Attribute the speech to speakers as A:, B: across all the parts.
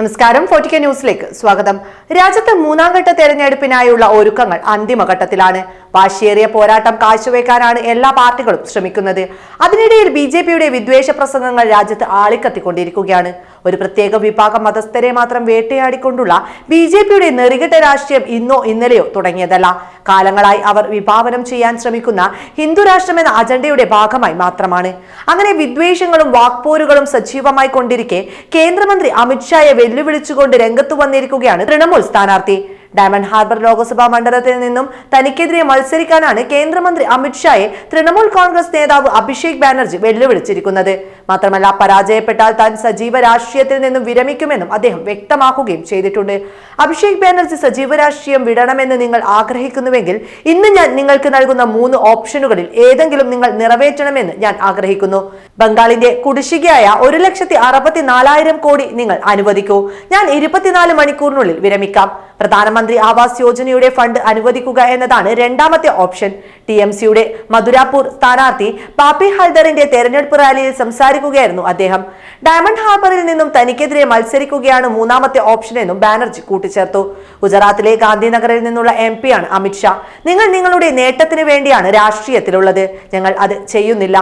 A: നമസ്കാരം ഫോർട്ടിക്ക ന്യൂസിലേക്ക് സ്വാഗതം രാജ്യത്ത് മൂന്നാം ഘട്ട തെരഞ്ഞെടുപ്പിനായുള്ള ഒരുക്കങ്ങൾ അന്തിമഘട്ടത്തിലാണ് വാശിയേറിയ പോരാട്ടം കാഴ്ചവെക്കാനാണ് എല്ലാ പാർട്ടികളും ശ്രമിക്കുന്നത് അതിനിടയിൽ ബി ജെ പിയുടെ വിദ്വേഷ പ്രസംഗങ്ങൾ രാജ്യത്ത് ആളിക്കത്തിക്കൊണ്ടിരിക്കുകയാണ് ഒരു പ്രത്യേക വിഭാഗം മതസ്ഥരെ മാത്രം വേട്ടയാടിക്കൊണ്ടുള്ള ബി ജെ പിയുടെ നെറികെട്ട രാഷ്ട്രീയം ഇന്നോ ഇന്നലെയോ തുടങ്ങിയതല്ല കാലങ്ങളായി അവർ വിഭാവനം ചെയ്യാൻ ശ്രമിക്കുന്ന ഹിന്ദു രാഷ്ട്രം എന്ന അജണ്ടയുടെ ഭാഗമായി മാത്രമാണ് അങ്ങനെ വിദ്വേഷങ്ങളും വാക്പോരുകളും സജീവമായി കൊണ്ടിരിക്കെ കേന്ദ്രമന്ത്രി അമിത്ഷായെ വെല്ലുവിളിച്ചുകൊണ്ട് രംഗത്ത് വന്നിരിക്കുകയാണ് തൃണമൂൽ സ്ഥാനാർത്ഥി ഡയമണ്ട് ഹാർബർ ലോക്സഭാ മണ്ഡലത്തിൽ നിന്നും തനിക്കെതിരെ മത്സരിക്കാനാണ് കേന്ദ്രമന്ത്രി അമിത്ഷായെ തൃണമൂൽ കോൺഗ്രസ് നേതാവ് അഭിഷേക് ബാനർജി വെല്ലുവിളിച്ചിരിക്കുന്നത് മാത്രമല്ല പരാജയപ്പെട്ടാൽ താൻ സജീവ രാഷ്ട്രീയത്തിൽ നിന്നും വിരമിക്കുമെന്നും അദ്ദേഹം വ്യക്തമാക്കുകയും ചെയ്തിട്ടുണ്ട് അഭിഷേക് ബാനർജി സജീവ രാഷ്ട്രീയം വിടണമെന്ന് നിങ്ങൾ ആഗ്രഹിക്കുന്നുവെങ്കിൽ ഇന്ന് ഞാൻ നിങ്ങൾക്ക് നൽകുന്ന മൂന്ന് ഓപ്ഷനുകളിൽ ഏതെങ്കിലും നിങ്ങൾ നിറവേറ്റണമെന്ന് ഞാൻ ആഗ്രഹിക്കുന്നു ബംഗാളിന്റെ കുടിശ്ശികയായ ഒരു ലക്ഷത്തി അറുപത്തി നാലായിരം കോടി നിങ്ങൾ അനുവദിക്കൂ ഞാൻ ഇരുപത്തിനാല് മണിക്കൂറിനുള്ളിൽ വിരമിക്കാം പ്രധാനമന്ത്രി ആവാസ് യോജനയുടെ ഫണ്ട് അനുവദിക്കുക എന്നതാണ് രണ്ടാമത്തെ ഓപ്ഷൻ ടി എം സിയുടെ മധുരാപൂർ സ്ഥാനാർത്ഥി പാപ്പി ഹൈദറിന്റെ തെരഞ്ഞെടുപ്പ് റാലിയിൽ സംസാരിക്കുകയായിരുന്നു അദ്ദേഹം ഡയമണ്ട് ഹാർബറിൽ നിന്നും തനിക്കെതിരെ മത്സരിക്കുകയാണ് മൂന്നാമത്തെ ഓപ്ഷൻ എന്നും ബാനർജി കൂട്ടിച്ചേർത്തു ഗുജറാത്തിലെ ഗാന്ധിനഗറിൽ നിന്നുള്ള എം ആണ് അമിത്ഷാ നിങ്ങൾ നിങ്ങളുടെ നേട്ടത്തിന് വേണ്ടിയാണ് രാഷ്ട്രീയത്തിലുള്ളത് ഞങ്ങൾ അത് ചെയ്യുന്നില്ല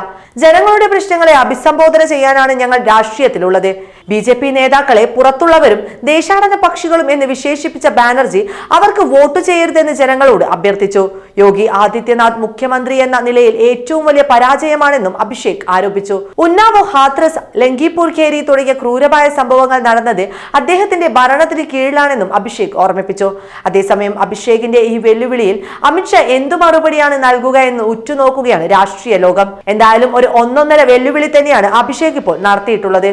A: ജനങ്ങളുടെ പ്രശ്നങ്ങൾ ജനങ്ങളെ അഭിസംബോധന ചെയ്യാനാണ് ഞങ്ങൾ രാഷ്ട്രീയത്തിലുള്ളത് ബി ജെ പി നേതാക്കളെ പുറത്തുള്ളവരും ദേശാടന പക്ഷികളും എന്ന് വിശേഷിപ്പിച്ച ബാനർജി അവർക്ക് വോട്ട് ചെയ്യരുതെന്ന് ജനങ്ങളോട് അഭ്യർത്ഥിച്ചു യോഗി ആദിത്യനാഥ് മുഖ്യമന്ത്രി എന്ന നിലയിൽ ഏറ്റവും വലിയ പരാജയമാണെന്നും അഭിഷേക് ആരോപിച്ചു ഉന്നാവോ ഹാത്രസ് ലങ്കിപൂർ കേരി തുടങ്ങിയ ക്രൂരമായ സംഭവങ്ങൾ നടന്നത് അദ്ദേഹത്തിന്റെ ഭരണത്തിന് കീഴിലാണെന്നും അഭിഷേക് ഓർമ്മിപ്പിച്ചു അതേസമയം അഭിഷേകിന്റെ ഈ വെല്ലുവിളിയിൽ അമിത്ഷാ എന്തു മറുപടിയാണ് നൽകുക എന്ന് ഉറ്റുനോക്കുകയാണ് രാഷ്ട്രീയ ലോകം എന്തായാലും ഒരു ഒന്നൊന്നര വെല്ലുവിളി തന്നെയാണ് അഭിഷേക് ഇപ്പോൾ നടത്തിയിട്ടുള്ളത്